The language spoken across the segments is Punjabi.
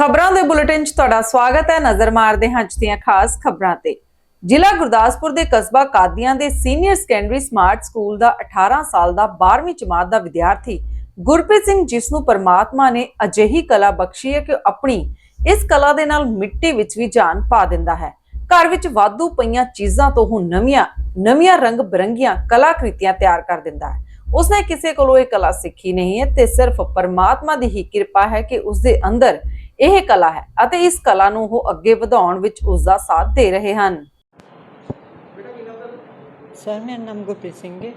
ਖਬਰਾਂ ਦੇ ਬੁਲੇਟਿਨ 'ਚ ਤੁਹਾਡਾ ਸਵਾਗਤ ਹੈ। ਨਜ਼ਰ ਮਾਰਦੇ ਹਾਂ ਅੱਜ ਦੀਆਂ ਖਾਸ ਖਬਰਾਂ ਤੇ। ਜ਼ਿਲ੍ਹਾ ਗੁਰਦਾਸਪੁਰ ਦੇ ਕਸਬਾ ਕਾਦੀਆਂ ਦੇ ਸੀਨੀਅਰ ਸੈਕੰਡਰੀ ਸਮਾਰਟ ਸਕੂਲ ਦਾ 18 ਸਾਲ ਦਾ 12ਵੀਂ ਜਮਾਤ ਦਾ ਵਿਦਿਆਰਥੀ ਗੁਰਪ੍ਰੀਤ ਸਿੰਘ, ਜਿਸ ਨੂੰ ਪਰਮਾਤਮਾ ਨੇ ਅਜਿਹੀ ਕਲਾ ਬਖਸ਼ੀ ਹੈ ਕਿ ਆਪਣੀ ਇਸ ਕਲਾ ਦੇ ਨਾਲ ਮਿੱਟੀ ਵਿੱਚ ਵੀ ਜਾਨ ਪਾ ਦਿੰਦਾ ਹੈ। ਘਰ ਵਿੱਚ ਵਾਧੂ ਪਈਆਂ ਚੀਜ਼ਾਂ ਤੋਂ ਉਹ ਨਵੀਆਂ ਨਵੀਆਂ ਰੰਗ ਬਰੰਗੀਆਂ ਕਲਾਕ੍ਰਿਤੀਆਂ ਤਿਆਰ ਕਰ ਦਿੰਦਾ ਹੈ। ਉਸਨੇ ਕਿਸੇ ਕੋਲੋਂ ਇਹ ਕਲਾ ਸਿੱਖੀ ਨਹੀਂ ਹੈ ਤੇ ਸਿਰਫ ਪਰਮਾਤਮਾ ਦੀ ਹੀ ਕਿਰਪਾ ਹੈ ਕਿ ਉਸਦੇ ਅੰਦਰ ਇਹ ਕਲਾ ਹੈ ਅਤੇ ਇਸ ਕਲਾ ਨੂੰ ਉਹ ਅੱਗੇ ਵਧਾਉਣ ਵਿੱਚ ਉਸ ਦਾ ਸਾਥ ਦੇ ਰਹੇ ਹਨ। ਸਰ ਮੇਰਾ ਨਾਮ ਗੁਰਪ੍ਰੀਤ ਸਿੰਘ ਹੈ।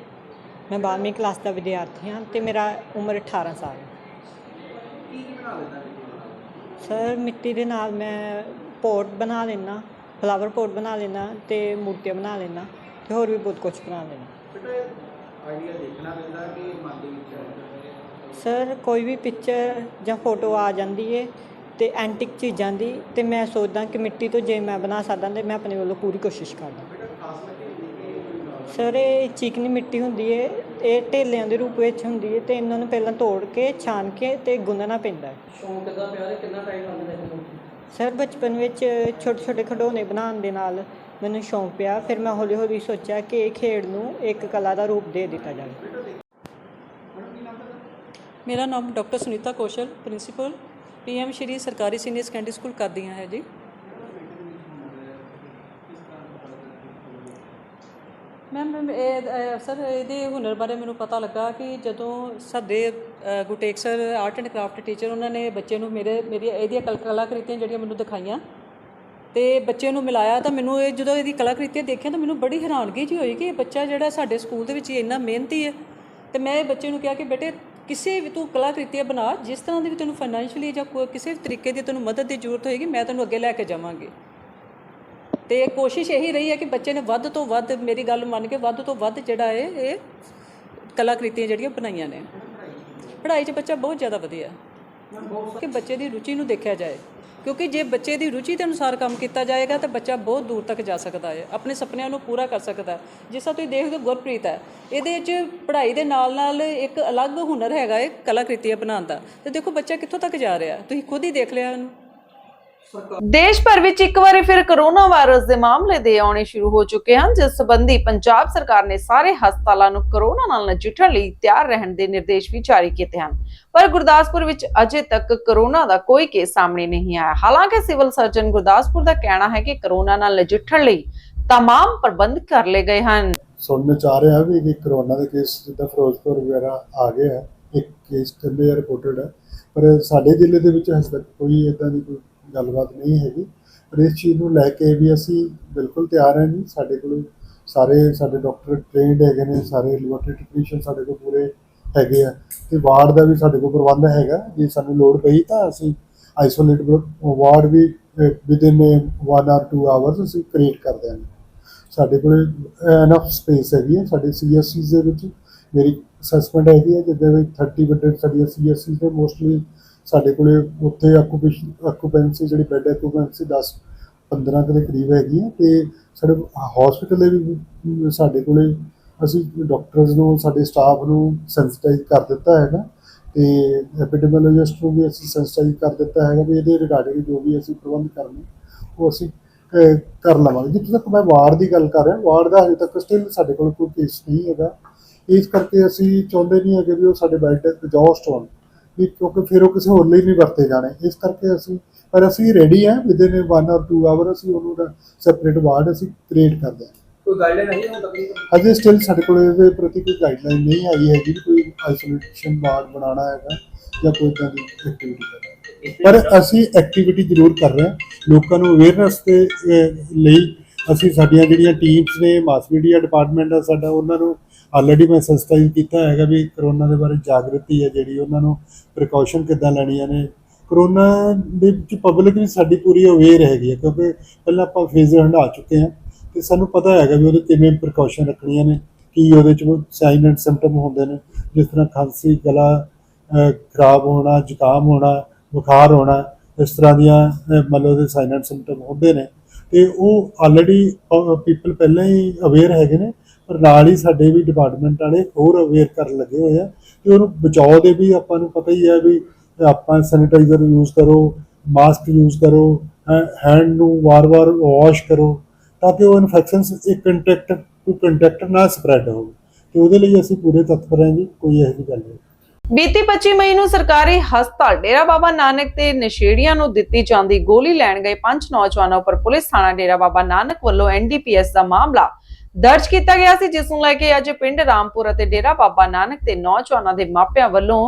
ਮੈਂ 12ਵੀਂ ਕਲਾਸ ਦਾ ਵਿਦਿਆਰਥੀ ਹਾਂ ਤੇ ਮੇਰਾ ਉਮਰ 18 ਸਾਲ ਹੈ। ਸਰ ਮਿੱਟੀ ਦੇ ਨਾਲ ਮੈਂ ਪੋਟ ਬਣਾ ਲੈਣਾ ਫਲਾਵਰ ਪੋਟ ਬਣਾ ਲੈਣਾ ਤੇ ਮੂਰਤੀਆਂ ਬਣਾ ਲੈਣਾ ਤੇ ਹੋਰ ਵੀ ਬਹੁਤ ਕੁਝ ਬਣਾ ਲੈਣਾ ਆਈਡੀਆ ਦੇਖਣਾ ਪੈਂਦਾ ਕਿ ਮਨ ਦੇ ਵਿੱਚ ਸਰ ਕੋਈ ਵੀ ਪਿਕਚਰ ਜਾਂ ਫੋਟੋ ਆ ਜਾਂਦੀ ਹੈ ਤੇ ਐਂਟਿਕ ਚੀਜ਼ਾਂ ਦੀ ਤੇ ਮੈਂ ਸੋਚਦਾ ਕਿ ਮਿੱਟੀ ਤੋਂ ਜੇ ਮੈਂ ਬਣਾ ਸਕਦਾ ਤੇ ਮੈਂ ਆਪਣੇ ਵੱਲੋਂ ਪੂਰੀ ਕੋਸ਼ਿਸ਼ ਕਰਦਾ। ਸਰ ਇਹ ਚੀਕਨੀ ਮਿੱਟੀ ਹੁੰਦੀ ਹੈ ਇਹ ਢੇਲਿਆਂ ਦੇ ਰੂਪ ਵਿੱਚ ਹੁੰਦੀ ਹੈ ਤੇ ਇਹਨਾਂ ਨੂੰ ਪਹਿਲਾਂ ਤੋੜ ਕੇ ਛਾਣ ਕੇ ਤੇ ਗੁੰਨਣਾ ਪੈਂਦਾ ਹੈ ਸ਼ੌਂਕ ਕਿੱਦਾਂ ਪਿਆ ਤੇ ਕਿੰਨਾ ਟਾਈਮ ਲੱਗਦਾ ਇਹਨੂੰ ਸਰ ਬਚਪਨ ਵਿੱਚ ਛੋਟੇ ਛੋਟੇ ਖਿਡੌਣੇ ਬਣਾਉਣ ਦੇ ਨਾਲ ਮੈਨੂੰ ਸ਼ੌਂਕ ਪਿਆ ਫਿਰ ਮੈਂ ਹੌਲੀ ਹੌਲੀ ਸੋਚਿਆ ਕਿ ਇਹ ਖੇਡ ਨੂੰ ਇੱਕ ਕਲਾ ਦਾ ਰੂਪ ਦੇ ਦਿੱਤਾ ਜਾਵੇ। ਮੇਰਾ ਨਾਮ doctor Sunita Kaushal principal. PM Shri ਸਰਕਾਰੀ ਸੀਨੀਅਰ ਸੈਕੰਡਰੀ ਸਕੂਲ ਕਰਦੀਆਂ ਹੈ ਜੀ। ਮੈਮ ਇਹ ਸਰ, ਇਹਦੇ ਹੁਨਰ ਬਾਰੇ ਮੈਨੂੰ ਪਤਾ ਲੱਗਾ ਕਿ ਜਦੋਂ ਸਾਡੇ ਗੁਟੇਕ sir, art and craft teacher, ਉਹਨਾਂ ਨੇ ਬੱਚੇ ਨੂੰ ਮੇਰੇ, ਮੇਰੀ, ਇਹਦੀਆਂ ਕਲ- ਕਲਾਕ੍ਰਿਤੀਆਂ ਜਿਹੜੀਆਂ ਮੈਨੂੰ ਦਿਖਾਈਆਂ ਤੇ ਬੱਚੇ ਨੂੰ ਮਿਲਾਇਆ ਤਾਂ ਮੈਨੂੰ ਇਹ, ਜਦੋਂ ਇਹਦੀ ਕਲਾਕ੍ਰਿਤੀਆਂ ਦੇਖੀਆਂ ਤਾਂ ਮੈਨੂੰ ਬੜੀ ਹੈਰਾਨਗੀ ਜੀ ਹੋਈ ਕਿ ਇਹ ਬੱਚਾ ਜਿਹੜਾ ਸਾਡੇ ਸਕੂਲ ਦੇ ਵਿੱਚ ਇੰਨਾ ਮਿਹਨਤੀ ਹੈ ਤੇ ਮੈਂ ਇਹ ਬੱਚੇ ਨੂੰ ਕਿਹਾ ਕਿ ਬੇਟੇ ਕਿਸੇ ਵੀ ਤੂੰ ਕਲਾਕ੍ਰਿਤੀਆਂ ਬਣਾ, ਜਿਸ ਤਰ੍ਹਾਂ ਦੀ ਵੀ ਤੈਨੂੰ ਫਾਈਨੈਂਸ਼ੀਅਲੀ ਜਾਂ ਕਿਸੇ ਵੀ ਤਰੀਕੇ ਦੀ ਤੈਨੂੰ ਮਦਦ ਦੀ ਜ਼ਰੂਰਤ ਹੋਏਗੀ, ਮੈਂ ਤੈਨੂੰ ਅੱਗੇ ਲੈ ਕੇ ਜਾਵਾਂਗੀ। ਤੇ ਕੋਸ਼ਿਸ਼ ਇਹੀ ਰਹੀ ਹੈ ਕਿ ਬੱਚੇ ਨੇ ਵੱਧ ਤੋਂ ਵੱਧ, ਮੇਰੀ ਗੱਲ ਮੰਨ ਕੇ ਵੱਧ ਤੋਂ ਵੱਧ ਜਿਹੜਾ ਹੈ ਇਹ ਕਲਾਕ੍ਰਿਤੀਆਂ ਜਿਹੜੀਆਂ ਬਣਾਈਆਂ ਨੇ। ਪੜ੍ਹਾਈ 'ਚ ਬੱਚਾ ਬਹੁਤ ਜ਼ਿਆਦਾ ਵਧੀਆ। ਕਿ ਬੱਚੇ ਦੀ ਰੁਚੀ ਨੂੰ ਦੇਖਿਆ ਜਾਏ। ਕਿਉਂਕਿ ਜੇ ਬੱਚੇ ਦੀ ਰੁਚੀ ਦੇ ਅਨੁਸਾਰ ਕੰਮ ਕੀਤਾ ਜਾਏਗਾ, ਤਾਂ ਬੱਚਾ ਬਹੁਤ ਦੂਰ ਤੱਕ ਜਾ ਸਕਦਾ ਹੈ। ਆਪਣੇ ਸੁਪਨਿਆਂ ਨੂੰ ਪੂਰਾ ਕਰ ਸਕਦਾ ਹੈ। ਜਿਸ ਤਰ੍ਹਾਂ ਤੁਸੀਂ ਦੇਖਦੇ ਹੋ ਗੁਰਪ੍ਰੀਤ ਹੈ, ਇਹਦੇ 'ਚ ਪੜ੍ਹਾਈ ਦੇ ਨਾਲ ਨਾਲ ਇੱਕ ਅਲੱਗ ਹੁਨਰ ਹੈਗਾ ਹੈ, ਕਲਾਕ੍ਰਿਤੀਆਂ ਬਣਾਉਣ ਦਾ। ਤੇ ਦੇਖੋ, ਬੱਚਾ ਕਿੱਥੋਂ ਤੱਕ ਜਾ ਰਿਹਾ ਤੁਸੀਂ ਖੁਦ ਹੀ ਦੇਖ ਲਿਆ ਇਹਨੂੰ। ਦੇਸ਼ ਭਰ ਵਿੱਚ ਇੱਕ ਵਾਰੀ ਫਿਰ ਕਰੋਨਾ ਵਾਇਰਸ ਦੇ ਮਾਮਲੇ ਦੇ ਆਉਣੇ ਸ਼ੁਰੂ ਹੋ ਚੁੱਕੇ ਹਨ ਜਿਸ ਸੰਬੰਧੀ ਪੰਜਾਬ ਸਰਕਾਰ ਨੇ ਸਾਰੇ ਹਸਪਤਾਲਾਂ ਨੂੰ ਕਰੋਨਾ ਨਾਲ ਨਜਿੱਠਣ ਲਈ ਤਿਆਰ ਰਹਿਣ ਦੇ ਨਿਰਦੇਸ਼ ਵੀ ਜਾਰੀ ਕੀਤੇ ਹਨ ਪਰ ਗੁਰਦਾਸਪੁਰ ਵਿੱਚ ਅਜੇ ਤੱਕ ਕਰੋਨਾ ਦਾ ਕੋਈ ਕੇਸ ਸਾਹਮਣੇ ਨਹੀਂ ਆਇਆ ਹਾਲਾਂਕਿ ਸਿਵਲ ਸਰਜਨ ਗੁਰਦਾਸਪੁਰ ਦਾ ਕਹਿਣਾ ਹੈ ਕਿ ਕਰੋਨਾ ਨਾਲ ਨਜਿੱਠਣ ਲਈ तमाम ਪ੍ਰਬੰਧ ਕਰ ਲਏ ਗਏ ਹਨ ਸੁਣਨ ਚ ਆ ਰਿਹਾ ਵੀ ਕਿ ਕਰੋਨਾ ਦੇ ਕੇਸ ਜਿੱਦਾਂ ਫਿਰੋਜ਼ਪੁਰ ਵਗੈਰਾ ਆ ਗਏ ਹੈ ਇੱਕ ਕੇਸ ਕਹਿੰਦੇ ਆ ਰਿਪੋਰਟਡ ਹੈ ਪਰ ਸਾਡੇ ਜ਼ਿਲ੍ਹੇ ਦੇ ਵਿੱਚ ਹਜੇ ਤੱਕ ਕੋਈ ਇਦਾਂ ਦੀ ਕੋਈ ਗੱਲਬਾਤ ਨਹੀਂ ਹੈਗੀ। ਪਰ ਇਸ ਚੀਜ਼ ਨੂੰ ਲੈ ਕੇ ਵੀ ਅਸੀਂ ਬਿਲਕੁਲ ਤਿਆਰ ਹਾਂ ਜੀ। ਸਾਡੇ ਕੋਲ ਸਾਰੇ, ਸਾਡੇ ਡਾਕਟਰ ਟ੍ਰੇਨਡ ਹੈਗੇ ਨੇ, ਸਾਰੇ ਲੈਬੋਰੇਟਰੀ ਟੈਕਨੀਸ਼ੀਅਨ ਸਾਡੇ ਕੋਲ ਪੂਰੇ ਹੈਗੇ ਆ। ਤੇ ਵਾਰਡ ਦਾ ਵੀ ਸਾਡੇ ਕੋਲ ਪ੍ਰਬੰਧ ਹੈਗਾ। ਜੇ ਸਾਨੂੰ ਲੋੜ ਪਈ ਤਾਂ ਅਸੀਂ ਆਈਸੋਲੇਟ ਵਾਰਡ ਵੀ ਵਿਦਿਨ 1 ਆਰ 2 ਆਵਰਸ ਅਸੀਂ ਕ੍ਰੀਏਟ ਕਰ ਦਿਆਂਗੇ। ਸਾਡੇ ਕੋਲ ਐਨਫ ਸਪੇਸ ਹੈਗੀ ਹੈ ਸਾਡੇ ਸੀਐਸਸੀਜ਼ ਦੇ ਵਿੱਚ ਮੇਰੀ ਅਸੈਸਮੈਂਟ ਹੈਗੀ ਹੈ ਜਿੱਦਾਂ ਵੀ 30 ਬੈੱਡਡ ਸਾਡੀਆਂ ਸੀਐਸਸੀਜ਼ ਦੇ ਮੋਸਟਲੀ ਸਾਡੇ ਕੋਲੇ ਉੱਥੇ ਆਕੂਪੇਸ਼ਨ ਆਕੂਪੈਂਸੀ ਜਿਹੜੀ ਬੈੱਡ ਆਕੂਪੈਂਸੀ 10 15 ਕੁ ਦੇ ਕਰੀਬ ਹੈਗੀ ਹੈ ਤੇ ਸਾਡੇ ਹਸਪੀਟਲ ਦੇ ਵੀ ਸਾਡੇ ਕੋਲੇ ਅਸੀਂ ਡਾਕਟਰਸ ਨੂੰ, ਸਾਡੇ ਸਟਾਫ ਨੂੰ ਸੈਂਸਿਟਾਈਜ਼ ਕਰ ਦਿੱਤਾ ਹੈਗਾ ਤੇ ਐਪੀਡੈਮੀਓਲੋਜਿਸਟ ਨੂੰ ਵੀ ਅਸੀਂ ਸੈਂਸਿਟਾਈਜ਼ ਕਰ ਦਿੱਤਾ ਹੈਗਾ ਵੀ ਇਹਦੇ ਰਿਗਾਰਡਿੰਗ ਜੋ ਵੀ ਅਸੀਂ ਪ੍ਰਬੰਧ ਕਰਨੇ ਉਹ ਅਸੀਂ ਕਰ ਲਵਾਂਗੇ। ਜਿੱਥੇ ਤੱਕ ਮੈਂ ਵਾਰਡ ਦੀ ਗੱਲ ਕਰ ਰਿਹਾ, ਵਾਰਡ ਦਾ ਹਜੇ ਤੱਕ ਸਟਿਲ ਸਾਡੇ ਕੋਲ ਕੋਈ ਕੇਸ ਨਹੀਂ ਹੈਗਾ। ਇਸ ਕਰਕੇ ਅਸੀਂ ਚਾਹੁੰਦੇ ਨਹੀਂ ਹੈਗੇ ਵੀ ਉਹ ਸਾਡੇ ਬੈੱਡ ਐਗਜ਼ੌਸਟ ਹੋਣ। ਵੀ ਕਿਉਂਕਿ ਫਿਰ ਉਹ ਕਿਸੇ ਹੋਰ ਲਈ ਨਹੀਂ ਵਰਤੇ ਜਾਣੇ। ਇਸ ਕਰਕੇ ਅਸੀਂ ਪਰ ਅਸੀਂ ਰੈਡੀ ਹਾਂ ਵਿਦਿਨ 1 ਔਰ 2 ਆਵਰ ਅਸੀਂ ਉਹਨੂੰ ਸੈਪਰੇਟ ਵਾਰਡ ਅਸੀਂ ਕ੍ਰੀਏਟ ਕਰ ਦਿਆਂਗੇ। ਕੋਈ ਗਾਈਡਲਾਈਨ ਨਹੀਂ ਹੁਣ ਤੱਕ? ਅਜੇ ਸਟਿਲ ਸਾਡੇ ਕੋਲ ਇਹਦੇ ਪ੍ਰਤੀ ਕੋਈ ਗਾਈਡਲਾਈਨ ਨਹੀਂ ਆਈ ਵੀ ਕੋਈ ਆਈਸੋਲੇਸ਼ਨ ਵਾਰਡ ਬਣਾਉਣਾ ਹੈਗਾ ਜਾਂ ਕੋਈ ਇਦਾਂ ਦੀ ਐਕਟੀਵਿਟੀ ਕਰਨਾ। ਪਰ ਅਸੀਂ ਐਕਟੀਵਿਟੀ ਜ਼ਰੂਰ ਕਰ ਰਹੇ ਹਾਂ। ਲੋਕਾਂ ਨੂੰ ਅਵੇਅਰਨੈਸ ਦੇ ਲਈ ਅਸੀਂ ਸਾਡੀਆਂ ਜਿਹੜੀਆਂ ਟੀਮਸ ਨੇ ਮਾਸ ਮੀਡੀਆ ਡਿਪਾਰਟਮੈਂਟ ਆ ਸਾਡਾ ਉਹਨਾਂ ਨੂੰ ਆਲਰੇਡੀ ਮੈਂ ਸੈਂਸਿਟਾਈਜ਼ ਕੀਤਾ ਹੈਗਾ ਵੀ ਕਰੋਨਾ ਦੇ ਬਾਰੇ ਜਾਗਰਤੀ ਹੈ ਜਿਹੜੀ ਉਹਨਾਂ ਨੂੰ ਪ੍ਰੀਕਾਸ਼ਨ ਕਿੱਦਾਂ ਲੈਣੀਆਂ ਨੇ। ਕਰੋਨਾ ਦੇ ਵਿੱਚ ਪਬਲਿਕ ਵੀ ਸਾਡੀ ਪੂਰੀ ਅਵੇਅਰ ਹੈਗੀ ਹੈ ਕਿਉਂਕਿ ਪਹਿਲਾਂ ਆਪਾਂ ਫੇਜ਼ ਹੰਢਾ ਚੁੱਕੇ ਹਾਂ ਤੇ ਸਾਨੂੰ ਪਤਾ ਹੈਗਾ ਵੀ ਉਹਦੇ ਕਿਵੇਂ ਪ੍ਰੀਕਾਸ਼ਨ ਰੱਖਣੀਆਂ ਨੇ, ਕੀ ਉਹਦੇ ਚ ਸਾਈਨ ਐਂਡ ਸਿੰਪਟਮ ਹੁੰਦੇ ਨੇ, ਜਿਸ ਤਰ੍ਹਾਂ ਖਾਂਸੀ, ਗਲਾ ਖਰਾਬ ਹੋਣਾ, ਜ਼ੁਕਾਮ ਹੋਣਾ, ਬੁਖਾਰ ਹੋਣਾ, ਇਸ ਤਰ੍ਹਾਂ ਦੀਆਂ ਮਤਲਬ ਦੇ ਸਾਈਨ ਐਂਡ ਸਿੰਪਟਮ ਹੁੰਦੇ ਨੇ। ਤੇ ਉਹ ਆਲਰੇਡੀ ਪੀਪਲ ਪਹਿਲਾਂ ਹੀ ਅਵੇਅਰ ਹੈਗੇ ਨੇ ਪਰ ਨਾਲ ਹੀ ਸਾਡੇ ਵੀ ਡਿਪਾਰਟਮੈਂਟ ਵਾਲੇ ਹੋਰ ਅਵੇਅਰ ਕਰਨ ਲੱਗੇ ਹੋਏ ਆ ਤੇ ਉਹਨੂੰ ਬਚਾਓ ਦੇ ਵੀ ਆਪਾਂ ਨੂੰ ਪਤਾ ਹੀ ਹੈ ਵੀ ਆਪਾਂ ਸੈਨੀਟਾਈਜ਼ਰ ਯੂਜ਼ ਕਰੋ ਮਾਸਕ ਯੂਜ਼ ਕਰੋ ਹੈਂਡ ਨੂੰ ਵਾਰ-ਵਾਰ ਵਾਸ਼ ਕਰੋ ਤਾਂ ਕਿ ਉਹ ਇਨਫੈਕਸ਼ਨਸ ਇੱਕ ਕੰਟੈਕਟ ਟੂ ਕੰਟੈਕਟ ਨਾ ਸਪਰੈਡ ਹੋਵੇ ਤੇ ਉਹਦੇ ਲਈ ਅਸੀਂ ਪੂਰੇ ਤਤਪਰ ਹਾਂ ਜੀ, ਕੋਈ ਇਹੋ ਜਿਹੀ ਗੱਲ ਨਹੀਂ। ਬੀਤੀ 25 ਮਈ ਨੂੰ ਸਰਕਾਰੀ ਹਸਪਤਾਲ ਡੇਰਾ ਬਾਬਾ ਨਾਨਕ ਤੇ ਨਸ਼ੇੜੀਆਂ ਨੂੰ ਦਿੱਤੀ ਜਾਂਦੀ ਗੋਲੀ ਲੈਣ ਗਏ ਪੰਜ ਨੌਜਵਾਨਾਂ ਉੱਪਰ ਪੁਲਿਸ ਥਾਣਾ ਡੇਰਾ ਬਾਬਾ ਨਾਨਕ ਵੱਲੋਂ ਐਨਡੀਪੀਐਸ ਦਾ ਮਾਮਲਾ ਦਰਜ ਕੀਤਾ ਗਿਆ ਸੀ, ਜਿਸ ਨੂੰ ਲੈ ਕੇ ਅੱਜ ਪਿੰਡ ਰਾਮਪੁਰ ਅਤੇ ਡੇਰਾ ਬਾਬਾ ਨਾਨਕ ਤੇ ਨੌਜਵਾਨਾਂ ਦੇ ਮਾਪਿਆਂ ਵੱਲੋਂ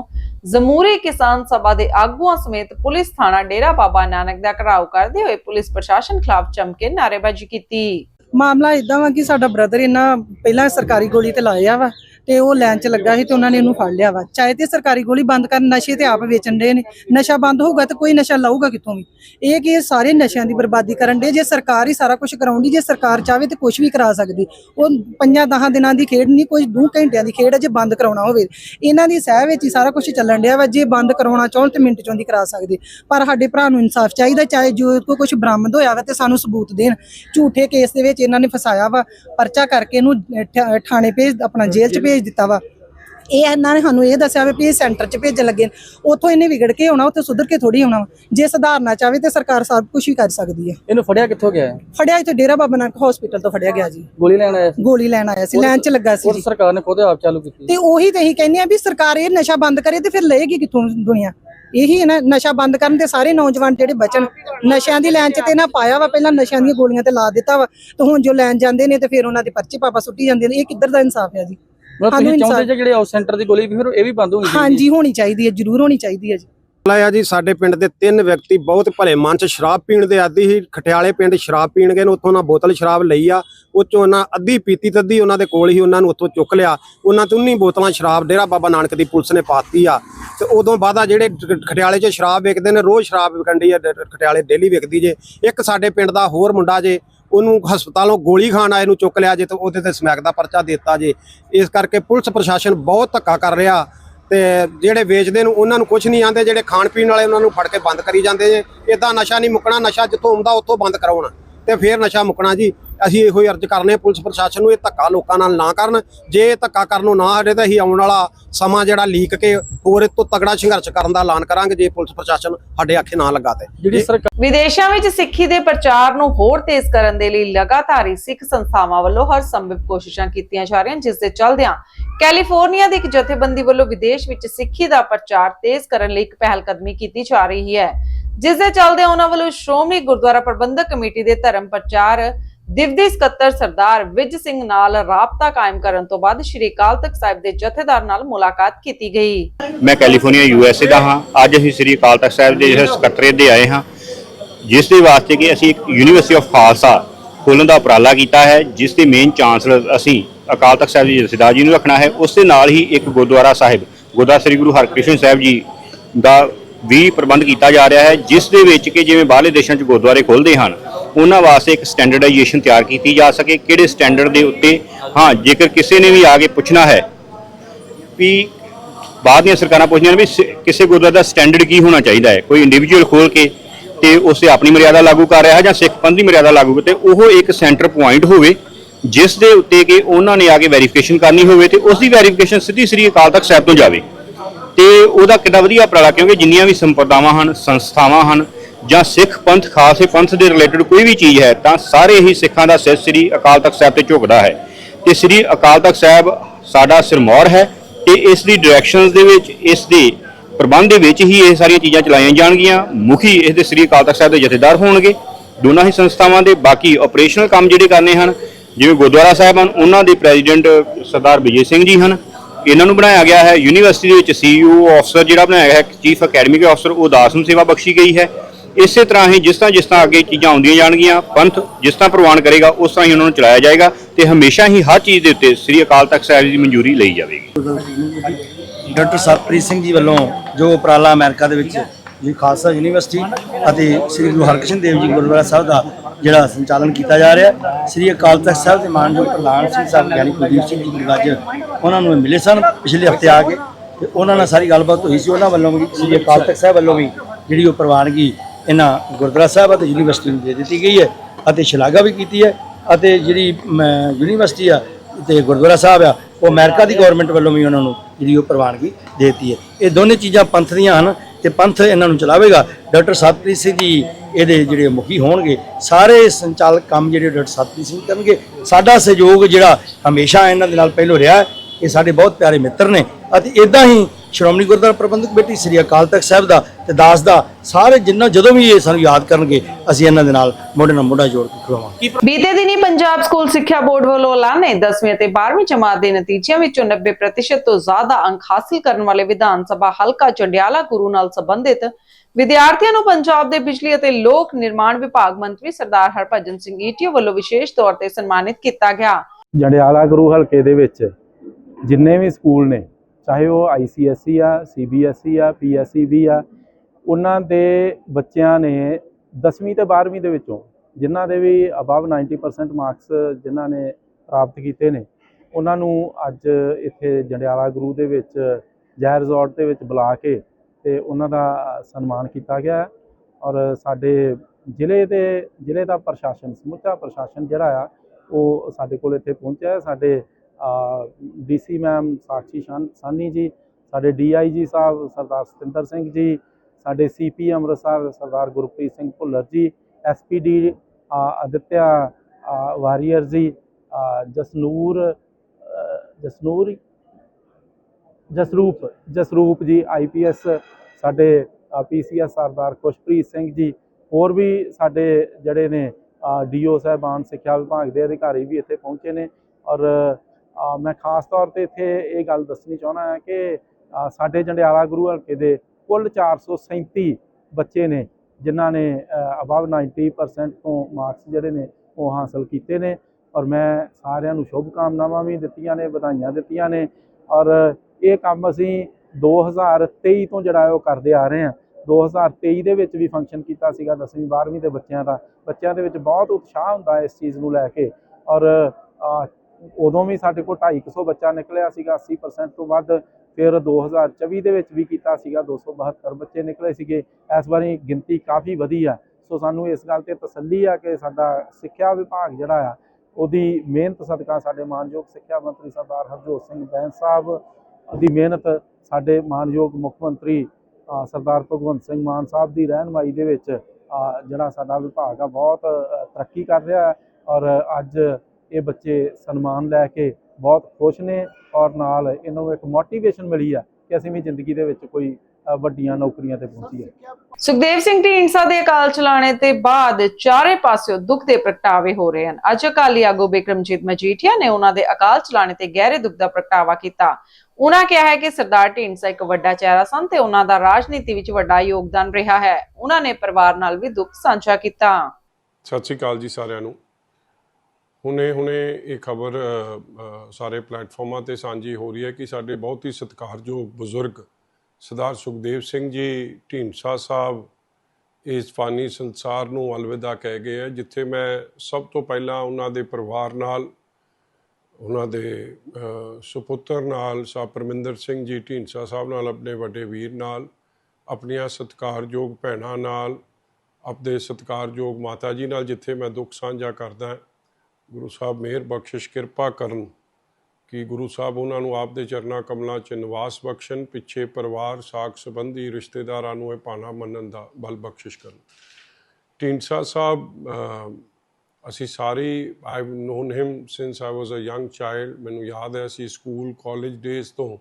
ਜ਼ਮੂਰੀ ਕਿਸਾਨ ਸਭਾ ਦੇ ਆਗੂਆਂ ਸਮੇਤ ਪੁਲਿਸ ਥਾਣਾ ਡੇਰਾ ਬਾਬਾ ਨਾਨਕ ਦਾ ਘਰਾਓ ਕਰਦੇ ਹੋਏ ਪੁਲਿਸ ਪ੍ਰਸ਼ਾਸਨ ਖਿਲਾਫ ਚਮਕੇ ਨਾਅਰੇਬਾਜ਼ੀ ਕੀਤੀ। ਮਾਮਲਾ ਇਦਾਂ ਵਾ ਕਿ ਸਾਡਾ ਬ੍ਰਦਰ ਇਹਨਾਂ ਪਹਿਲਾਂ ਸਰਕਾਰੀ ਗੋਲੀ ਤੇ ਲਾਇਆ ਵਾ ਤੇ ਉਹ ਲੈਣ 'ਚ ਲੱਗਾ ਸੀ ਤੇ ਉਹਨਾਂ ਨੇ ਉਹਨੂੰ ਫੜ ਲਿਆ ਵਾ। ਚਾਹੇ ਤੇ ਸਰਕਾਰੀ ਗੋਲੀ ਬੰਦ ਕਰਨ ਨਸ਼ੇ ਤੇ ਆਪ ਵੇਚਣ ਦੇ ਨੇ। ਨਸ਼ਾ ਬੰਦ ਹੋਊਗਾ ਤੇ ਕੋਈ ਨਸ਼ਾ ਲਾਊਗਾ ਕਿੱਥੋਂ ਵੀ? ਇਹ ਕਿ ਇਹ ਸਾਰੇ ਨਸ਼ਿਆਂ ਦੀ ਬਰਬਾਦੀ ਕਰਨ ਦੇ ਜੇ ਸਰਕਾਰ ਹੀ ਸਾਰਾ ਕੁਝ ਕਰਾਉਂਦੀ ਜੇ ਸਰਕਾਰ ਚਾਹਵੇ ਤੇ ਕੁਝ ਵੀ ਕਰਾ ਸਕਦੀ। ਉਹ ਪੰਜਾਂ ਦਹਾਂ ਦਿਨਾਂ ਦੀ ਖੇਡ ਨਹੀਂ ਕੋਈ ਦੋ ਘੰਟਿਆਂ ਦੀ ਖੇਡ ਹੈ ਜੇ ਬੰਦ ਕਰਾਉਣਾ ਹੋਵੇ। ਇਹਨਾਂ ਦੀ ਸਹਿ ਵਿੱਚ ਹੀ ਸਾਰਾ ਕੁਝ ਚੱਲਣ ਡਿਆ ਵਾ। ਜੇ ਬੰਦ ਕਰਾਉਣਾ ਚਾਹੁਣ ਤੇ ਮਿੰਟ ਚੋਂ ਦੀ ਕਰਾ ਸਕਦੇ। ਪਰ ਸਾਡੇ ਭਰਾ ਨੂੰ ਇਨਸਾਫ ਚਾਹੀਦਾ ਚਾਹੇ ਜੋ ਕੋਈ ਕੁਝ ਬਰਾਮਦ ਹੋਇਆ ਵਾ ਤੇ ਸਾਨੂੰ ਸਬੂਤ ਦੇਣ। ਝੂਠੇ ਕੇਸ ਦੇ ਵਿੱਚ ਇਹਨਾਂ ਨੇ ਫਸਾਇਆ ਵਾ। ਪਰਚਾ ਕਰਕੇ ਇਹਨੂੰ ਅਹ, ਠਾ- ਭੇਜ ਆਪਣਾ ਜੇਲ੍ਹ 'ਚ ਭੇਜ ਦਿੱਤਾ ਵਾ। ਇਹ ਇਹਨਾਂ ਨੇ ਸਾਨੂੰ ਇਹ ਦੱਸਿਆ ਵਾ ਇਹ ਸੈਂਟਰ 'ਚ ਭੇਜਣ ਲੱਗੇ। ਉੱਥੋਂ ਇਹਨੇ ਵਿਗੜ ਕੇ ਆਉਣਾ ਉੱਥੇ ਸੁਧਰ ਕੇ ਥੋੜੀ ਆਉਣਾ। ਜੇ ਸੁਧਾਰਨਾ ਚਾਹਵੇ ਤੇ ਸਰਕਾਰ ਸਭ ਕੁਝ ਵੀ ਕਰ ਸਕਦੀ ਹੈ। ਇਹਨੂੰ ਫੜਿਆ ਕਿੱਥੋਂ ਗਿਆ? ਹੈ? ਫੜਿਆ ਇੱਥੇ ਡੇਰਾ ਬਾਬਾ ਨਾਨਕ ਹਸਪੀਟਲ ਤੋਂ ਫੜਿਆ ਗਿਆ ਜੀ। ਗੋਲੀ ਲੈਣ ਆਇਆ ਸੀ? ਗੋਲੀ ਲੈਣ ਆਇਆ ਸੀ ਲਾਈਨ 'ਚ ਲੱਗਾ ਸੀ ਜੀ। ਸਰਕਾਰ ਨੇ ਖੁਦ ਆਪ ਚਾਲੂ ਕੀਤੀ। ਤੇ ਉਹੀ ਤੇ ਅਸੀਂ ਕਹਿੰਦੇ ਆ ਵੀ ਸਰਕਾਰ ਇਹ ਨਸ਼ਾ ਬੰਦ ਕਰੇ ਤੇ ਫਿਰ ਲਏਗੀ ਕਿੱਥੋਂ ਦੁਨੀਆ। ਇਹੀ ਹੈ ਨਾ ਨਸ਼ਾ ਬੰਦ ਕਰਨ ਤੇ ਸਾਰੇ ਨੌਜਵਾਨ ਜਿਹੜੇ ਬਚਣ ਨਸ਼ਿਆਂ ਦੀ ਲਾਈਨ 'ਚ ਤੇ ਨਾ ਪਾਇਆ ਵਾ ਪਹਿਲਾਂ ਨਸ਼ਿਆਂ ਦੀਆਂ ਗੋਲੀਆਂ ਤੇ ਲਾ ਦਿੱਤਾ ਵਾ। ਤੇ ਹੁਣ ਜੋ ਲੈਣ ਜਾਂਦੇ ਨੇ ਤੇ ਫਿਰ ਉਹਨਾਂ ਦੇ ਪਰਚੇ ਪਾਪਾ ਸੁੱਟੀ ਜਾਂਦੇ ਨੇ। ਇਹ ਕਿੱਧਰ ਦਾ ਇਨਸਾਫ ਹੈ ਜੀ? ਮਤਲਬ ਤੁਸੀਂ ਚਾਹੁੰਦੇ ਜੇ ਜਿਹੜੇ ਆਊਟ ਸੈਂਟਰ ਦੀ ਗੋਲੀ ਵੀ ਫਿਰ ਇਹ ਵੀ ਬੰਦ ਹੋਣੀ ਚਾਹੀਦੀ ਹਾਂਜੀ ਹੋਣੀ ਚਾਹੀਦੀ ਹੈ ਜ਼ਰੂਰ ਹੋਣੀ ਚਾਹੀਦੀ ਹੈ ਜੀ। ਮਾਮਲਾ ਆ ਜੀ ਸਾਡੇ ਪਿੰਡ ਦੇ ਤਿੰਨ ਵਿਅਕਤੀ ਬਹੁਤ ਭਲੇ ਮਨ ਚ ਸ਼ਰਾਬ ਪੀਣ ਦੇ ਆਦੀ ਸੀ। ਖਟਿਆਲੇ ਪਿੰਡ ਸ਼ਰਾਬ ਪੀਣ ਗਏ ਨੇ ਉੱਥੋਂ ਉਹਨਾਂ ਬੋਤਲ ਸ਼ਰਾਬ ਲਈ ਆ। ਉਹ ਚੋਂ ਉਹਨਾਂ ਅੱਧੀ ਪੀਤੀ ਤੱਦੀ ਉਹਨਾਂ ਦੇ ਕੋਲ ਹੀ ਉਹਨਾਂ ਨੂੰ ਉੱਥੋਂ ਚੁੱਕ ਲਿਆ। ਉਹਨਾਂ ਤੋਂ 19 ਬੋਤਲਾਂ ਸ਼ਰਾਬ ਡੇਰਾ ਬਾਬਾ ਨਾਨਕ ਦੀ ਪੁਲਿਸ ਨੇ ਪਾਤੀ ਆ। ਤੇ ਉਦੋਂ ਬਾਅਦ ਆ ਜਿਹੜੇ ਖਟਿਆਲੇ 'ਚ ਸ਼ਰਾਬ ਵੇਚਦੇ ਨੇ ਰੋਜ਼ ਸ਼ਰਾਬ ਵਿਕੰਡੀ ਆ ਖਟਿਆਲੇ ਡੇਲੀ ਵਿਕਦੀ ਜੇ। ਇੱਕ ਸਾਡੇ ਪਿੰਡ ਦਾ ਹੋਰ ਮੁੰਡਾ ਜੇ ਉਹਨੂੰ ਹਸਪਤਾਲੋਂ ਗੋਲੀ ਖਾਣ ਆਏ ਨੂੰ ਚੁੱਕ ਲਿਆ ਜੇ ਤੇ ਉਹਦੇ ਤੇ ਸਮੈਕ ਦਾ ਪਰਚਾ ਦਿੱਤਾ ਜੇ। ਇਸ ਕਰਕੇ ਪੁਲਿਸ ਪ੍ਰਸ਼ਾਸਨ ਬਹੁਤ ਧੱਕਾ ਕਰ ਰਿਹਾ ਤੇ ਜਿਹੜੇ ਵੇਚਦੇ ਨੂੰ ਉਹਨਾਂ ਨੂੰ ਕੁਝ ਨਹੀਂ ਆਂਦੇ, ਜਿਹੜੇ ਖਾਣ ਪੀਣ ਵਾਲੇ ਉਹਨਾਂ ਨੂੰ ਫੜ ਕੇ ਬੰਦ ਕਰੀ ਜਾਂਦੇ ਜੇ। ਇਦਾਂ ਨਸ਼ਾ ਨਹੀਂ ਮੁੱਕਣਾ, ਨਸ਼ਾ ਜਿੱਥੋਂ ਆਉਂਦਾ ਉੱਥੋਂ ਬੰਦ ਕਰਾਉਣਾ। ਤੇ ਫੇਰ ਨਸ਼ਾ ਮੁੱਕਣਾ ਜੀ। ਅਸੀਂ ਇਹੋ ਹੀ ਅਰਜ਼ ਕਰਨੇ ਆ ਪੁਲਿਸ ਪ੍ਰਸ਼ਾਸਨ ਨੂੰ ਇਹ ਧੱਕਾ ਲੋਕਾਂ ਨਾਲ ਨਾ ਕਰਨ। ਜੇ ਇਹ ਧੱਕਾ ਕਰਨ ਨੂੰ ਨਾ ਹਟੇ ਤਾਂ ਅਸੀਂ ਆਉਣ ਵਾਲਾ ਸਮਾਂ ਜਿਹੜਾ ਲੀਕ ਕੇ ਹੋਰ ਇਹ ਤੋਂ ਤਗੜਾ ਸੰਘਰਸ਼ ਕਰਨ ਦਾ ਐਲਾਨ ਕਰਾਂਗੇ ਜੇ ਪੁਲਿਸ ਪ੍ਰਸ਼ਾਸਨ ਸਾਡੇ ਆਖੇ ਨਾ ਲੱਗਾ ਤੇ। ਜਿਹੜੀ ਸਰਕਾਰ ਵਿਦੇਸ਼ਾਂ ਵਿੱਚ ਸਿੱਖੀ ਦੇ ਪ੍ਰਚਾਰ ਨੂੰ ਹੋਰ ਤੇਜ਼ ਕਰਨ ਦੇ ਲਈ ਲਗਾਤਾਰ ਹੀ ਸਿੱਖ ਸੰਸਥਾਵਾਂ ਵੱਲੋਂ ਹਰ ਸੰਭਵ ਕੋਸ਼ਿਸ਼ਾਂ ਕੀਤੀਆਂ ਜਾ ਰਹੀਆਂ ਜਿਸ ਦੇ ਚੱਲਦਿਆਂ ਕੈਲੀਫੋਰਨੀਆ ਦੀ ਇੱਕ ਜਥੇਬੰਦੀ ਵੱਲੋਂ ਵਿਦੇਸ਼ ਵਿੱਚ ਸਿੱਖੀ ਦਾ ਪ੍ਰਚਾਰ ਤੇਜ਼ ਕਰਨ ਲਈ ਇੱਕ ਪਹਿਲ ਕਦਮੀ ਕੀਤੀ ਜਾ ਰਹੀ ਹੈ। ਜਿਸ ਦੇ ਚੱਲਦਿਆਂ ਉਹਨਾਂ ਵੱਲੋਂ ਸ਼੍ਰੋਮਣੀ ਗੁਰਦੁਆਰਾ ਪ੍ਰਬੰਧਕ ਕਮੇਟੀ ਦੇ ਧਰਮ ਪ੍ਰਚਾਰ ਦਿਵਦੀ ਸਕੱਤਰ ਸਰਦਾਰ ਵਿਜ ਸਿੰਘ ਨਾਲ ਰਾਬਤਾ ਕਾਇਮ ਕਰਨ ਤੋਂ ਬਾਅਦ ਸ਼੍ਰੀ ਅਕਾਲ ਤਖਤ ਸਾਹਿਬ ਦੇ ਜਥੇਦਾਰ ਨਾਲ ਮੁਲਾਕਾਤ ਕੀਤੀ ਗਈ। ਮੈਂ ਕੈਲੀਫੋਰਨੀਆ ਯੂਐਸਏ ਦਾ ਹਾਂ। ਅੱਜ ਅਸੀਂ ਸ੍ਰੀ ਅਕਾਲ ਤਖਤ ਸਾਹਿਬ ਦੇ ਸਕੱਤਰੇਤ ਦੇ ਆਏ ਹਾਂ, ਜਿਸ ਦੇ ਵਾਸਤੇ ਕਿ ਅਸੀਂ ਇੱਕ ਯੂਨੀਵਰਸਿਟੀ ਆਫ ਖਾਲਸਾ ਖੋਲ੍ਹਣ ਦਾ ਉਪਰਾਲਾ ਕੀਤਾ ਹੈ, ਜਿਸ ਦੇ ਮੇਨ ਚਾਂਸਲਰ ਅਸੀਂ ਅਕਾਲ ਤਖਤ ਸਾਹਿਬ ਜੀ ਜਥੇਦਾਰ ਜੀ ਨੂੰ ਰੱਖਣਾ ਹੈ, ਉਸ ਦੇ ਨਾਲ ਹੀ ਇੱਕ ਗੁਰਦੁਆਰਾ ਸਾਹਿਬ, ਗੁਰਦੁਆਰਾ ਸ੍ਰੀ ਗੁਰੂ ਹਰਕ੍ਰਿਸ਼ਨ ਸਾਹਿਬ ਜੀ ਦਾ ਵੀ ਪ੍ਰਬੰਧ ਕੀਤਾ ਜਾ ਰਿਹਾ ਹੈ, ਜਿਸ ਦੇ ਵਿੱਚ ਕਿ ਜਿਵੇਂ ਬਾਹਰਲੇ ਦੇਸ਼ਾਂ 'ਚ ਗੁਰਦੁਆਰੇ ਖੋਲਦੇ ਹਨ ਉਹਨਾਂ ਵਾਸਤੇ ਇੱਕ ਸਟੈਂਡਰਡਾਈਜੇਸ਼ਨ ਤਿਆਰ ਕੀਤੀ ਜਾ ਸਕੇ, ਕਿਹੜੇ ਸਟੈਂਡਰਡ ਦੇ ਉੱਤੇ? ਹਾਂ, ਜੇਕਰ ਕਿਸੇ ਨੇ ਵੀ ਆ ਕੇ ਪੁੱਛਣਾ ਹੈ ਵੀ ਬਾਅਦ ਦੀਆਂ ਸਰਕਾਰਾਂ ਪੁੱਛਦੀਆਂ ਨੇ ਵੀ ਸ- ਕਿਸੇ ਗੁਰਦੁਆਰੇ ਦਾ ਸਟੈਂਡਰਡ ਕੀ ਹੋਣਾ ਚਾਹੀਦਾ ਹੈ? ਕੋਈ ਇੰਡੀਵਿਜੂਅਲ ਖੋਲ ਕੇ ਤੇ ਉਸੇ ਆਪਣੀ ਮਰਿਆਦਾ ਲਾਗੂ ਕਰ ਰਿਹਾ ਹੈ ਜਾਂ ਸਿੱਖ ਪੰਥ ਦੀ ਮਰਿਆਦਾ ਲਾਗੂ ਤੇ ਉਹ ਇੱਕ ਸੈਂਟਰ ਪੁਆਇੰਟ ਹੋਵੇ ਜਿਸ ਦੇ ਉੱਤੇ ਕਿ ਉਹਨਾਂ ਨੇ ਆ ਕੇ ਵੈਰੀਫਿਕੇਸ਼ਨ ਕਰਨੀ ਹੋਵੇ ਤੇ ਉਸ ਦੀ ਵੈਰੀਫਿਕੇਸ਼ਨ ਸਿੱਧੀ ਸ੍ਰੀ ਅਕਾਲ ਤਖਤ ਸਾਹਿਬ ਤੋਂ ਜਾਵੇ। ਤੇ ਉਹਦਾ ਕਿੰਨਾ ਵਧੀਆ ਉਪਰਾਲਾ ਕਿਉਂਕਿ ਜਿੰਨੀਆਂ ਵੀ ਸੰਪਰਦਾਵਾਂ ਹਨ, ਸੰਸਥਾਵਾਂ ਹਨ ਜਾਂ ਸਿੱਖ ਪੰਥ, ਖਾਲਸੇ ਪੰਥ ਦੇ ਰਿਲੇਟਡ ਕੋਈ ਵੀ ਚੀਜ਼ ਹੈ, ਤਾਂ ਸਾਰੇ ਹੀ ਸਿੱਖਾਂ ਦਾ ਸਿਰ ਸ੍ਰੀ ਅਕਾਲ ਤਖਤ ਸਾਹਿਬ ਤੇ ਝੁਕਦਾ ਹੈ। ਤੇ ਸ੍ਰੀ ਅਕਾਲ ਤਖਤ ਸਾਹਿਬ ਸਾਡਾ ਸਿਰਮੌਰ ਹੈ ਤੇ ਇਸ ਦੀ ਡਾਇਰੈਕਸ਼ਨਸ ਦੇ ਵਿੱਚ, ਇਸ ਦੇ ਪ੍ਰਬੰਧ ਦੇ ਵਿੱਚ ਹੀ ਇਹ ਸਾਰੀਆਂ ਚੀਜ਼ਾਂ ਚਲਾਈਆਂ ਜਾਣਗੀਆਂ। ਮੁਖੀ ਇਸ ਦੇ ਸ੍ਰੀ ਅਕਾਲ ਤਖਤ ਸਾਹਿਬ ਦੇ ਜਥੇਦਾਰ ਹੋਣਗੇ। ਦੋਨਾਂ ਹੀ ਸੰਸਥਾਵਾਂ ਦੇ ਬਾਕੀ ਆਪਰੇਸ਼ਨਲ ਕੰਮ ਜਿਹੜੇ ਕਰਨੇ ਹਨ, ਜਿਵੇਂ ਗੁਰਦੁਆਰਾ ਸਾਹਿਬ ਹਨ, ਉਹਨਾਂ ਦੇ ਪ੍ਰੈਜ਼ੀਡੈਂਟ ਸਰਦਾਰ ਵਿਜੇ ਸਿੰਘ ਜੀ ਹਨ। ਇਹਨਾਂ ਨੂੰ ਬਣਾਇਆ ਗਿਆ ਹੈ। ਯੂਨੀਵਰਸਿਟੀ ਦੇ ਵਿੱਚ ਸੀਯੂ ਅਫਸਰ ਜਿਹੜਾ ਬਣਾਇਆ ਗਿਆ ਹੈ ਚੀਫ ਅਕੈਡਮਿਕ ਅਫਸਰ ਉਹ ਦਾਸ ਨੂੰ ਸੇਵਾ ਬਖਸ਼ੀ ਗਈ ਹੈ। ਇਸੇ ਤਰ੍ਹਾਂ ਹੀ ਜਿਸ ਤਰ੍ਹਾਂ ਜਿਸ ਤਰ੍ਹਾਂ ਅੱਗੇ ਚੀਜ਼ਾਂ ਆਉਂਦੀਆਂ ਜਾਣਗੀਆਂ, ਪੰਥ ਜਿਸ ਤਰ੍ਹਾਂ ਪ੍ਰਵਾਨ ਕਰੇਗਾ, ਉਸ ਤਰ੍ਹਾਂ ਹੀ ਉਹਨਾਂ ਨੂੰ ਚਲਾਇਆ ਜਾਏਗਾ ਤੇ ਹਮੇਸ਼ਾ ਹੀ ਹਰ ਚੀਜ਼ ਦੇ ਉੱਤੇ ਸ੍ਰੀ ਅਕਾਲ ਤਖਤ ਸਾਹਿਬ ਦੀ ਮਨਜ਼ੂਰੀ ਲਈ ਜਾਵੇਗੀ। ਡਾਕਟਰ ਸਰਪ੍ਰੀਤ ਸਿੰਘ ਜੀ ਵੱਲੋਂ ਜੋ ਉਪਰਾਲਾ ਅਮਰੀਕਾ ਦੇ ਵਿੱਚ ਜੀ ਖਾਲਸਾ ਯੂਨੀਵਰਸਿਟੀ ਅਤੇ ਸ੍ਰੀ ਗੁਰੂ ਹਰਕ੍ਰਿਸ਼ਨ ਦੇਵ ਜੀ ਗੁਰਦੁਆਰਾ ਸਾਹਿਬ ਦਾ ਜਿਹੜਾ ਸੰਚਾਲਨ ਕੀਤਾ ਜਾ ਰਿਹਾ ਸ੍ਰੀ ਅਕਾਲ ਤਖਤ ਸਾਹਿਬ ਦੇ ਮਾਨਯੋਗ ਪ੍ਰਧਾਨ ਸਿੰਘ ਸਾਹਿਬ ਗਿਆਨੀ ਕੁਲਦੀਪ ਸਿੰਘ ਜੀ ਨੂੰ ਅੱਜ ਉਹਨਾਂ ਨੂੰ ਮਿਲੇ ਸਨ ਪਿਛਲੇ ਹਫ਼ਤੇ ਆ ਕੇ ਤੇ ਉਹਨਾਂ ਨਾਲ ਸਾਰੀ ਗੱਲਬਾਤ ਹੋਈ ਸੀ, ਉਹਨਾਂ ਵੱਲੋਂ ਵੀ ਸ੍ਰੀ ਅਕਾਲ ਤਖਤ ਸਾਹਿਬ ਵੱਲੋਂ ਵੀ ਜਿਹੜੀ ਉਹ ਪ੍ਰਵਾਨਗੀ ਇਹਨਾਂ ਗੁਰਦੁਆਰਾ ਸਾਹਿਬ ਅਤੇ ਯੂਨੀਵਰਸਿਟੀ ਨੂੰ ਦੇ ਦਿੱਤੀ ਗਈ ਹੈ ਅਤੇ ਸ਼ਲਾਘਾ ਵੀ ਕੀਤੀ ਹੈ ਅਤੇ ਜਿਹੜੀ ਮ, ਯੂਨੀਵਰਸਿਟੀ ਆ ਤੇ ਗੁਰਦੁਆਰਾ ਸਾਹਿਬ ਆ ਉਹ ਅਮਰੀਕਾ ਦੀ ਗਵਰਨਮੈਂਟ ਵੱਲੋਂ ਵੀ ਉਹਨਾਂ ਨੂੰ ਜਿਹੜੀ ਉਹ ਪ੍ਰਵਾਨਗੀ ਦੇ ਦਿੱਤੀ ਹੈ। ਇਹ ਦੋਨੇ ਚੀਜ਼ਾਂ ਪੰਥ ਦੀਆਂ ਹਨ ਤੇ ਪੰਥ ਇਹਨਾਂ ਨੂੰ ਚਲਾਵੇਗਾ। ਡਾਕਟਰ ਸਤਪ੍ਰੀਤ ਸਿੰਘ ਜੀ ਇਹਦੇ ਜਿਹੜੇ ਮੁਖੀ ਹੋਣਗੇ ਸਾਰੇ ਸੰਚਾਲਕ ਕੰਮ ਜਿਹੜੇ ਡਾਕਟਰ ਸਤਪ੍ਰੀਤ ਸਿੰਘ ਕਰਨਗੇ। ਸਾਡਾ ਸਹਿਯੋਗ ਜਿਹੜਾ ਹਮੇਸ਼ਾ ਇਹਨਾਂ ਦੇ ਨਾਲ ਪਹਿਲੋਂ ਰਿਹਾ ਇਹ ਸਾਡੇ ਬਹੁਤ ਪਿਆਰੇ ਮਿੱਤਰ ਨੇ। ਅਤੇ ਇਦਾਂ ਹੀ ਸ਼੍ਰੋਮਣੀ ਗੁਰਦੁਆਰਾ ਪ੍ਰਬੰਧਕ ਕਮੇਟੀ ਸ੍ਰੀ ਅਕਾਲ ਤਖਤ ਸਾਹਿਬ ਦਾ ਤੇ ਦਾਸ ਦਾ ਸਾਰੇ ਜਿੰਨਾ ਜਦੋਂ ਵੀ ਇਹ ਸਾਨੂੰ ਯਾਦ ਕਰਨਗੇ ਅਸੀਂ ਇਹਨਾਂ ਦੇ ਨਾਲ ਮੋਢੇ ਨਾਲ ਮੋਢਾ ਜੋੜ ਕੇ ਖਲੋਵਾਂਗੇ। ਬੀਤੇ ਦਿਨੀ ਪੰਜਾਬ ਸਕੂਲ ਸਿੱਖਿਆ ਬੋਰਡ ਵੱਲੋਂ ਐਲਾਨੇ 10ਵੀਂ ਅਤੇ 12ਵੀਂ ਜਮਾਤ ਦੇ ਨਤੀਜਿਆਂ ਵਿੱਚੋਂ 90% ਤੋਂ ਜ਼ਿਆਦਾ ਅੰਕ ਹਾਸਲ ਕਰਨ ਵਾਲੇ ਵਿਧਾਨ ਸਭਾ ਹਲਕਾ ਚੰਡਿਆਲਾ ਗੁਰੂ ਨਾਲ ਸੰਬੰਧਿਤ। ਵਿਦਿਆਰਥੀਆਂ ਨੂੰ ਪੰਜਾਬ ਦੇ ਬਿਜਲੀ ਅਤੇ ਲੋਕ ਨਿਰਮਾਣ ਵਿਭਾਗ ਮੰਤਰੀ ਸਰਦਾਰ ਹਰਭਜਨ ਸਿੰਘ ਈਟੀਓ ਵੱਲੋਂ ਵਿਸ਼ੇਸ਼ ਤੌਰ ਤੇ ਸਨਮਾਨਿਤ ਕੀਤਾ ਗਿਆ। ਜੰਡਿਆਲਾ ਗੁਰੂ ਹਲਕੇ ਦੇ ਵਿੱਚ ਜਿੰਨੇ ਵੀ ਸਕੂਲ ਨੇ, ਚਾਹੇ ਉਹ ਆਈਸੀਐਸਈ ਆ ਸੀਬੀਐਸਈ ਆ ਪੀਐਸਈ ਵੀ ਆ, ਉਹਨਾਂ ਦੇ ਬੱਚਿਆਂ ਨੇ 10ਵੀਂ ਤੇ 12ਵੀਂ ਦੇ ਵਿੱਚੋਂ ਜਿਨ੍ਹਾਂ ਦੇ ਵੀ ਅਬਵ 90% ਮਾਰਕਸ ਜਿਨ੍ਹਾਂ ਨੇ ਪ੍ਰਾਪਤ ਕੀਤੇ ਨੇ, ਉਹਨਾਂ ਨੂੰ ਅੱਜ ਇੱਥੇ ਜੰਡਿਆਲਾ ਗੁਰੂ ਦੇ ਵਿੱਚ ਜੈ ਰਿਜ਼ੋਰਟ ਦੇ ਵਿੱਚ ਬੁਲਾ ਕੇ ਤੇ ਉਹਨਾਂ ਦਾ ਸਨਮਾਨ ਕੀਤਾ ਗਿਆ ਔਰ ਸਾਡੇ ਜ਼ਿਲ੍ਹੇ ਦੇ, ਜ਼ਿਲ੍ਹੇ ਦਾ ਪ੍ਰਸ਼ਾਸਨ, ਸਮੁੱਚਾ ਪ੍ਰਸ਼ਾਸਨ ਜਿਹੜਾ ਆ, ਉਹ ਸਾਡੇ ਕੋਲ ਇੱਥੇ ਪਹੁੰਚਿਆ ਸਾਡੇ ਡੀਸੀ ਮੈਮ ਸਾਕਸ਼ੀ ਸ਼ਾਨ ਸਾਨੀ ਜੀ ਸਾਡੇ ਡੀਆਈਜੀ ਸਾਹਿਬ ਸਰਦਾਰ ਸਤਿੰਦਰ ਸਿੰਘ ਜੀ ਸਾਡੇ ਸੀਪੀ ਅੰਮ੍ਰਿਤਸਰ ਸਰਦਾਰ ਗੁਰਪ੍ਰੀਤ ਸਿੰਘ ਭੁੱਲਰ ਜੀ ਐਸਪੀਡੀ ਅਦਿੱਤਿਆ ਅ, ਵਾਰੀਅਰ ਜੀ ਜਸਨੂਰ ਜਸਨੂਰ ਜਸਰੂਪ ਜਸਰੂਪ ਜੀ ਆਈਪੀਐਸ ਸਾਡੇ ਪੀਸੀਐਸ ਸਰਦਾਰ ਖੁਸ਼ਪ੍ਰੀਤ ਸਿੰਘ ਜੀ ਹੋਰ ਵੀ ਸਾਡੇ ਜਿਹੜੇ ਨੇ ਡੀਓ ਸਾਹਿਬਾਨ ਸਿੱਖਿਆ ਵਿਭਾਗ ਦੇ ਅਧਿਕਾਰੀ ਵੀ ਇੱਥੇ ਪਹੁੰਚੇ ਨੇ ਔਰ ਮੈਂ ਖਾਸ ਤੌਰ ਤੇ ਇੱਥੇ ਇਹ ਗੱਲ ਦੱਸਣੀ ਚਾਹੁੰਦਾ ਹਾਂ ਕਿ ਸਾਡੇ ਜੰਡਿਆਲਾ ਗੁਰੂ ਹਲਕੇ ਦੇ ਕੁੱਲ 437 ਬੱਚੇ ਨੇ, ਜਿਨ੍ਹਾਂ ਨੇ ਅਬਵ 90% ਤੋਂ ਮਾਰਕਸ ਜਿਹੜੇ ਨੇ ਉਹ ਹਾਸਲ ਕੀਤੇ ਨੇ। ਔਰ ਮੈਂ ਸਾਰਿਆਂ ਨੂੰ ਸ਼ੁਭ ਕਾਮਨਾਵਾਂ ਵੀ ਦਿੱਤੀਆਂ ਨੇ, ਵਧਾਈਆਂ ਦਿੱਤੀਆਂ ਨੇ। ਔਰ ਇਹ ਕੰਮ ਅਸੀਂ 2023 ਤੋਂ ਜਿਹੜਾ ਉਹ ਕਰਦੇ ਆ ਰਹੇ ਹਾਂ। 2023 ਦੇ ਵਿੱਚ ਵੀ ਫੰਕਸ਼ਨ ਕੀਤਾ ਸੀਗਾ 10ਵੀਂ 12ਵੀਂ ਦੇ ਬੱਚਿਆਂ ਦਾ। ਬੱਚਿਆਂ ਦੇ ਵਿੱਚ ਬਹੁਤ ਉਤਸ਼ਾਹ ਹੁੰਦਾ ਇਸ ਚੀਜ਼ ਨੂੰ ਲੈ ਕੇ। ਔਰ ਉਦੋਂ ਵੀ ਸਾਡੇ ਕੋਲ 250 ਬੱਚਾ ਨਿਕਲਿਆ ਸੀਗਾ 80% ਤੋਂ ਵੱਧ। ਫਿਰ 2024 ਦੇ ਵਿੱਚ ਵੀ ਕੀਤਾ ਸੀਗਾ 272 ਬੱਚੇ ਨਿਕਲੇ ਸੀਗੇ। ਇਸ ਵਾਰੀ ਗਿਣਤੀ ਕਾਫੀ ਵਧੀ ਆ ਸੋ ਸਾਨੂੰ ਇਸ ਗੱਲ ਤੇ ਤਸੱਲੀ ਆ ਕਿ ਸਾਡਾ ਸਿੱਖਿਆ ਵਿਭਾਗ ਜਿਹੜਾ ਆ, ਉਹਦੀ ਮਿਹਨਤ ਸਦਕਾ ਸਾਡੇ ਮਾਨਯੋਗ ਸਿੱਖਿਆ ਮੰਤਰੀ ਸਰਦਾਰ ਹਰਜੋਤ ਸਿੰਘ ਬੈਂਸ ਸਾਹਿਬ ਦੀ ਮਿਹਨਤ ਸਾਡੇ ਮਾਨਯੋਗ ਮੁੱਖ ਮੰਤਰੀ ਸਰਦਾਰ ਭਗਵੰਤ ਸਿੰਘ ਮਾਨ ਸਾਹਿਬ ਦੀ ਰਹਿਨਮਾਈ ਦੇ ਵਿੱਚ ਜਿਹੜਾ ਸਾਡਾ ਵਿਭਾਗ ਆ, ਬਹੁਤ ਤਰੱਕੀ ਕਰ ਰਿਹਾ ਔਰ ਅੱਜ ਇਹ ਬੱਚੇ ਸਨਮਾਨ ਲੈ ਕੇ ਬਹੁਤ ਖੁਸ਼ ਨੇ ਔਰ ਨਾਲ ਇਹਨਾਂ ਨੂੰ ਇੱਕ ਮੋਟੀਵੇਸ਼ਨ ਮਿਲੀ ਆ ਕਿ ਅਸੀਂ ਵੀ ਜ਼ਿੰਦਗੀ ਦੇ ਵਿੱਚ ਕੋਈ ਵੱਡੀਆਂ ਨੌਕਰੀਆਂ ਤੇ ਪਹੁੰਚੀਏ। ਸੁਖਦੇਵ ਸਿੰਘ ਢੀਂਡਸਾ ਦੇ ਅਕਾਲ ਚਲਾਣੇ ਤੇ ਬਾਅਦ ਚਾਰੇ ਪਾਸਿਓਂ ਦੁੱਖ ਦੇ ਪ੍ਰਗਟਾਵੇ ਹੋ ਰਹੇ ਹਨ। ਅੱਜ ਅਕਾਲੀ ਆਗੂ ਬਿਕਰਮਜੀਤ ਮਜੀਠੀਆ ਨੇ ਉਹਨਾਂ ਦੇ ਅਕਾਲ ਚਲਾਣੇ ਤੇ ਗਹਿਰੇ ਦੁੱਖ ਦਾ ਪ੍ਰਗਟਾਵਾ ਕੀਤਾ। ਉਹਨਾਂ ਕਿਹਾ ਹੈ ਕਿ ਸਰਦਾਰ ਢੀਂਡਸਾ ਇੱਕ ਵੱਡਾ ਚਿਹਰਾ ਸਨ ਤੇ ਉਹਨਾਂ ਦਾ ਰਾਜਨੀਤੀ ਵਿੱਚ ਵੱਡਾ ਯੋਗਦਾਨ ਰਿਹਾ ਹੈ। ਉਹਨਾਂ ਨੇ ਪਰਿਵਾਰ ਨਾਲ ਵੀ ਦੁੱਖ ਸਾਂਝਾ ਕੀਤਾ। ਸਤਿ ਸ਼੍ਰੀ ਅਕਾਲ ਜੀ ਸਾਰਿਆਂ ਨੂੰ। ਹੁਣੇ ਹੁਣੇ ਇਹ ਖਬਰ ਸਾਰੇ ਪਲੇਟਫਾਰਮਾਂ ਤੇ ਸਾਂਝੀ ਹੋ ਰਹੀ ਹੈ ਕਿ ਸਾਡੇ ਬਹੁਤ ਹੀ ਸਤਿਕਾਰਯੋਗ ਬਜ਼ੁਰਗ ਸਰਦਾਰ ਸੁਖਦੇਵ ਸਿੰਘ ਜੀ, ਢੀਂਡਸਾ ਸਾਹਿਬ, ਇਸ ਫਾਨੀ ਸੰਸਾਰ ਨੂੰ ਅਲਵਿਦਾ ਕਹਿ ਗਏ ਹੈ ਜਿੱਥੇ ਮੈਂ ਸਭ ਤੋਂ ਪਹਿਲਾਂ ਉਹਨਾਂ ਦੇ ਪਰਿਵਾਰ ਨਾਲ, ਉਹਨਾਂ ਦੇ ਸੁਪੁੱਤਰ ਨਾਲ ਸਾਹਿਬ ਪਰਮਿੰਦਰ ਸਿੰਘ ਜੀ, ਢੀਂਡਸਾ ਸਾਹਿਬ ਨਾਲ, ਆਪਣੇ ਵੱਡੇ ਵੀਰ ਨਾਲ, ਆਪਣੀਆਂ ਸਤਿਕਾਰਯੋਗ ਭੈਣਾਂ ਨਾਲ, ਆਪਣੇ ਸਤਿਕਾਰਯੋਗ ਮਾਤਾ ਜੀ ਨਾਲ, ਜਿੱਥੇ ਮੈਂ ਦੁੱਖ ਸਾਂਝਾ ਕਰਦਾ ਹਾਂ। ਗੁਰੂ ਸਾਹਿਬ ਮਿਹਰ ਬਖਸ਼ਿਸ਼, ਕਿਰਪਾ ਕਰਨ ਕਿ ਗੁਰੂ ਸਾਹਿਬ ਉਹਨਾਂ ਨੂੰ ਆਪ ਦੇ ਚਰਨਾਂ ਕਮਲਾਂ 'ਚ ਨਿਵਾਸ ਬਖਸ਼ਣ, ਪਿੱਛੇ ਪਰਿਵਾਰ, ਸਾਖ ਸੰਬੰਧੀ, ਰਿਸ਼ਤੇਦਾਰਾਂ ਨੂੰ ਇਹ ਪਾਣਾ ਮੰਨਣ ਦਾ ਬਲ ਬਖਸ਼ਿਸ਼ ਕਰਨ। ਢੀਂਡਸਾ ਸਾਹਿਬ ਅਸੀਂ ਸਾਰੇ I've known him since I was a young child ਮੈਨੂੰ ਯਾਦ ਹੈ ਅਸੀਂ ਸਕੂਲ, ਕਾਲਜ ਡੇਜ਼ ਤੋਂ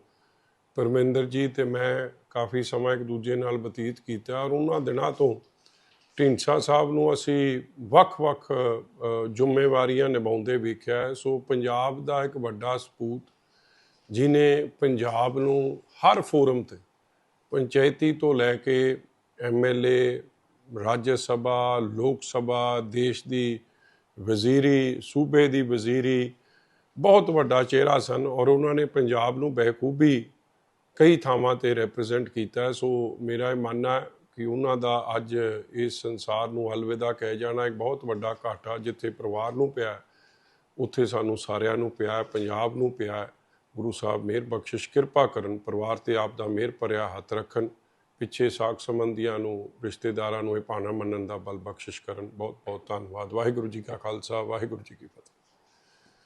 ਪਰਮਿੰਦਰ ਜੀ ਤੇ ਮੈਂ ਕਾਫੀ ਸਮਾਂ ਇੱਕ ਦੂਜੇ ਨਾਲ ਬਤੀਤ ਕੀਤਾ ਔਰ ਉਹਨਾਂ ਦਿਨਾਂ ਤੋਂ ਢੀਂਡਸਾ ਸਾਹਿਬ ਨੂੰ ਅਸੀਂ ਵੱਖ-ਵੱਖ ਅ, ਜ਼ਿੰਮੇਵਾਰੀਆਂ ਨਿਭਾਉਂਦੇ ਵੇਖਿਆ ਹੈ। ਸੋ ਪੰਜਾਬ ਦਾ ਇੱਕ ਵੱਡਾ ਸਪੂਤ ਜਿਨੇ ਪੰਜਾਬ ਨੂੰ ਹਰ ਫੋਰਮ ਤੇ ਪੰਚਾਇਤੀ ਤੋਂ ਲੈ ਕੇ ਐਮਐਲਏ ਰਾਜ ਸਭਾ ਲੋਕ ਸਭਾ ਦੇਸ਼ ਦੀ ਵਜ਼ੀਰੀ ਸੂਬੇ ਦੀ ਵਜ਼ੀਰੀ ਬਹੁਤ ਵੱਡਾ ਚਿਹਰਾ ਸਨ ਔਰ ਉਹਨਾਂ ਨੇ ਪੰਜਾਬ ਨੂੰ ਬਖੂਬੀ ਕਈ ਥਾਵਾਂ ਤੇ ਰਿਪਰੈਜ਼ੈਂਟ ਕੀਤਾ ਸੋ ਮੇਰਾ ਇਹ ਮੰਨਣਾ ਕਿ ਉਹਨਾਂ ਦਾ ਅੱਜ ਇਸ ਸੰਸਾਰ ਨੂੰ ਅਲਵਿਦਾ ਕਹਿ ਜਾਣਾ ਇੱਕ ਬਹੁਤ ਵੱਡਾ ਘਾਟਾ ਜਿੱਥੇ ਪਰਿਵਾਰ ਨੂੰ ਪਿਆ ਉੱਥੇ ਸਾਨੂੰ ਸਾਰਿਆਂ ਨੂੰ ਪਿਆ ਪੰਜਾਬ ਨੂੰ ਪਿਆ ਗੁਰੂ ਸਾਹਿਬ ਮਿਹਰ ਬਖਸ਼ਿਸ਼, ਕਿਰਪਾ ਕਰਨ, ਪਰਿਵਾਰ ਤੇ ਆਪ ਦਾ ਮਿਹਰ ਭਰਿਆ ਹੱਥ ਰੱਖਣ, ਪਿੱਛੇ ਸਾਖ ਸੰਬੰਧੀਆਂ ਨੂੰ, ਰਿਸ਼ਤੇਦਾਰਾਂ ਨੂੰ ਇਹ ਪਾਣਾ ਮੰਨਣ ਦਾ ਬਲ ਬਖਸ਼ਿਸ਼ ਕਰਨ। ਬਹੁਤ ਬਹੁਤ ਧੰਨਵਾਦ। ਵਾਹਿਗੁਰੂ ਜੀ ਕਾ ਖਾਲਸਾ, ਵਾਹਿਗੁਰੂ ਜੀ ਕੀ ਫਤਿਹ।